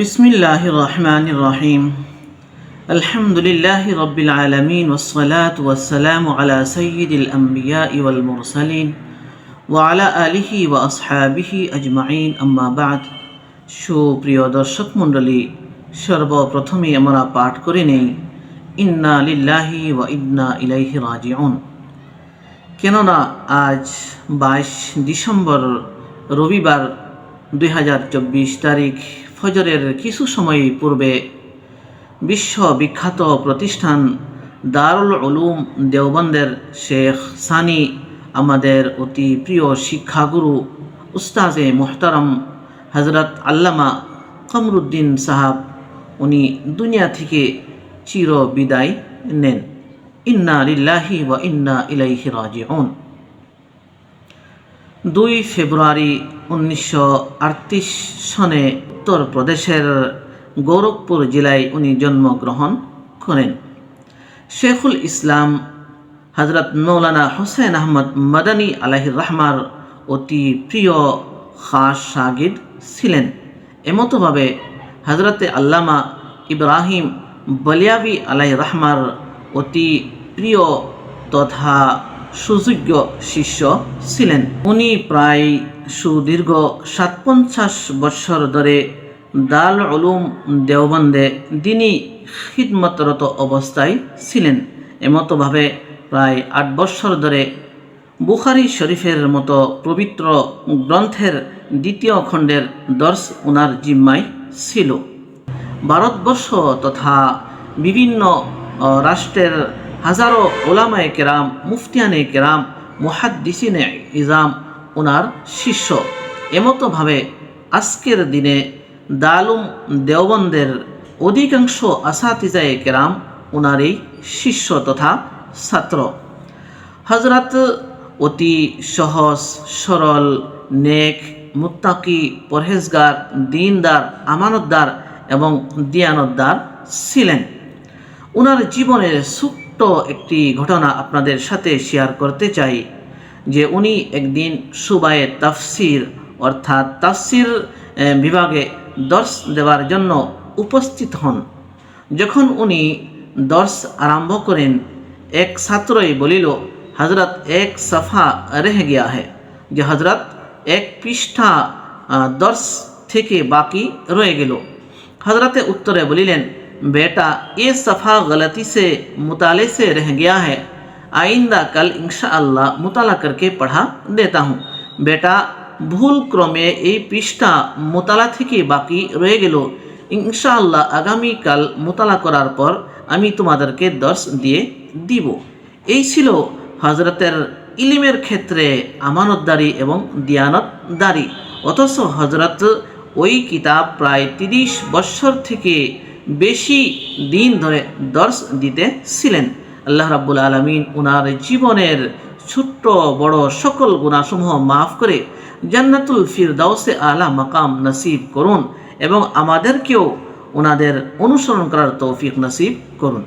বিসমিল্লাহ রহমান রহিম আলহামদুলিল্লাহ রবিল আলমিন ওসলাত ওয়াসালাম আলা সঈদুল আম্বিয়া ইউল মুরসালিন ওয়ালা আলিহি ওয়া আসহাবিহি আজমাইন। আম্মাবাদ সুপ্রিয় দর্শক মণ্ডলী সর্বপ্রথমে আমরা পাঠ করে নেই, ইন্না লিল্লাহি ওয়া ইন্না ইলাইহি রাজিউন। কেননা আজ বাইশ ডিসেম্বর রবিবার দুই হাজার চব্বিশ তারিখ ফজরের কিছু সময় পূর্বে বিশ্ববিখ্যাত প্রতিষ্ঠান দারুল উলুম দেওবন্দের শেখ সানি, আমাদের অতি প্রিয় শিক্ষাগুরু উস্তাজে মোহতারম হজরত আল্লামা কমরুদ্দিন সাহাব, উনি দুনিয়া থেকে চির বিদায় নেন। ইন্না লিল্লাহি ওয়া ইন্না ইলাইহি রাজিউন। দুই ফেব্রুয়ারি উনিশশো আটত্রিশ সনে উত্তরপ্রদেশের গোরখপুর জেলায় উনি জন্মগ্রহণ করেন। শেখুল ইসলাম হজরত মৌলানা হোসেন আহমদ মদানী আলাহির রহমার অতি প্রিয় খাস সাগিদ ছিলেন। এমতোভাবে হজরতে আল্লামা ইব্রাহিম বলিয়াবি আলাই রহমার অতি প্রিয় তথা সুযোগ্য শিষ্য ছিলেন। উনি প্রায় সুদীর্ঘ সাতপঞ্চাশ বৎসর ধরে দাল উলুম দেওবন্দে দিনী খিদমতরত অবস্থায় ছিলেন। এমতোভাবে প্রায় আট বৎসর ধরে বুখারি শরীফের মতো পবিত্র গ্রন্থের দ্বিতীয় খণ্ডের দর্শ উনার জিম্মায় ছিল। ভারতবর্ষ তথা বিভিন্ন রাষ্ট্রের হাজারো ওলামায়ে কেরাম, মুফতিয়ানে কেরাম, মুহাদ্দিসিনে ইজাম ওনার শিষ্য। এমতোভাবে আজকের দিনে দালুম দেওবন্দের অধিকাংশ আসাতিজায়ে কেরাম ওনারই শিষ্য তথা ছাত্র। হজরত অতি সহজ, সরল, নেক, মুত্তাকি, পরহেজগার, দিনদার, আমানতদার এবং দিয়ানতদার ছিলেন। ওনার জীবনের ছোট্ট একটি ঘটনা আপনাদের সাথে শেয়ার করতে চাই। যে উনি একদিন সুবায়ে তাফসির অর্থাৎ তাফসির আহ, বিভাগে দর্শ দেওয়ার জন্য উপস্থিত হন যখন উনি দর্শ আরম্ভ করেন এক ছাত্রই বলিল হজরত এক সফা রেহ গিয়া হে যে হজরত এক পৃষ্ঠা আহ, দর্শ থেকে বাকি রয়ে গেল हजरत उत्तर बोलिलेन बेटा ये सफ़ा गलती से मुताले से रह गया है आइंदा कल इंशाअल्लाह मुताला करके पढ़ा देता हूँ বেটা ভুল ক্রমে এই পৃষ্ঠা মোতালা থেকে বাকি রয়ে গেল ইনশাআল্লাহ আগামীকাল মোতালা করার পর আমি তোমাদেরকে দর্শ দিয়ে দিব এই ছিল হজরতের ইলিমের ক্ষেত্রে আমানতদারি এবং দিয়ানতদারি অথচ হজরত ওই কিতাব প্রায় তিরিশ বৎসর থেকে বেশি দিন ধরে দর্শ দিতেছিলেন আল্লাহ রাব্বুল আলমিন ওনার জীবনের ছোট্ট, বড় সকল গুণাসমূহ মাফ করে জান্নাতুল ফিরদাউসে আলা মাকাম নসিব করুন এবং আমাদেরকেও ওনাদের অনুসরণ করার তৌফিক নসিব করুন।